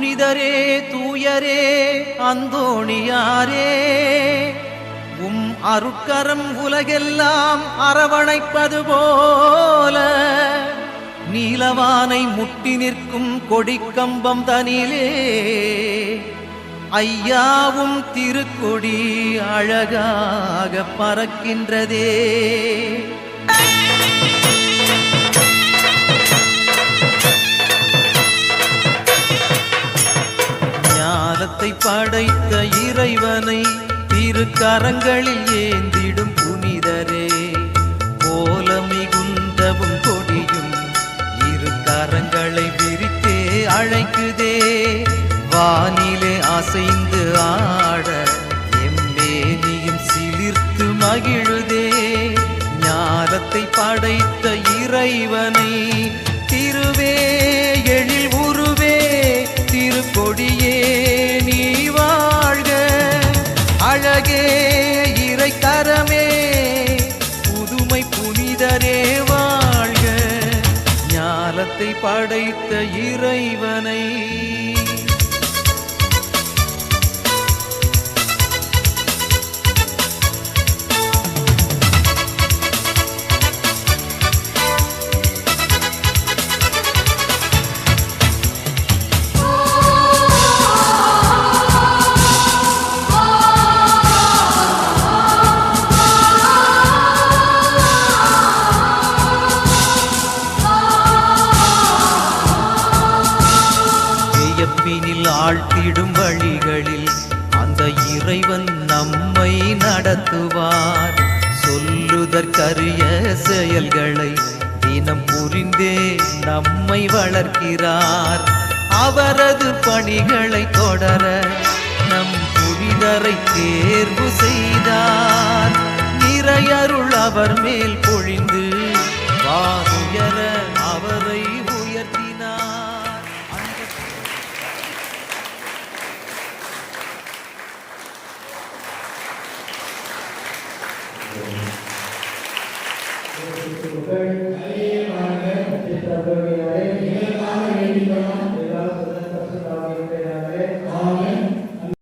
புனிதரே தூயரே அந்தோணியாரே. உம் அருட்கரம் உலகெல்லாம் அரவணைப்பது போல. நீலவானை முட்டி நிற்கும் கொடிக்கம்பம் தனிலே. ஐயாவும் திருக்கொடி அழகாக பறக்கின்றதே. ஞானத்தை படைத்த இறைவனை திருக்கரங்களில் ஏந்திடும் புனிதரே. போல மிகுந்தவும் கொடியும் இரு கரங்களை விரித்தே அழைக்குதே. வானிலே அசைந்து ஆட எம்மேனியும் சிலிர்த்து மகிழுதே. ஞானத்தை படைத்த இறைவனை ஞானத்தை படைத்த இறைவனை தாழ்த்திடும் வழிகளில் அந்த இறைவன் நம்மை நடத்துவார். சொல்லுதற்கரிய செயல்களை தினம் புரிந்தே நம்மை வளர்க்கிறார். அவரது பணிகளை தொடர நம் புனிதரை தேர்வு செய்தார். நிறையருள் அவர் மேல்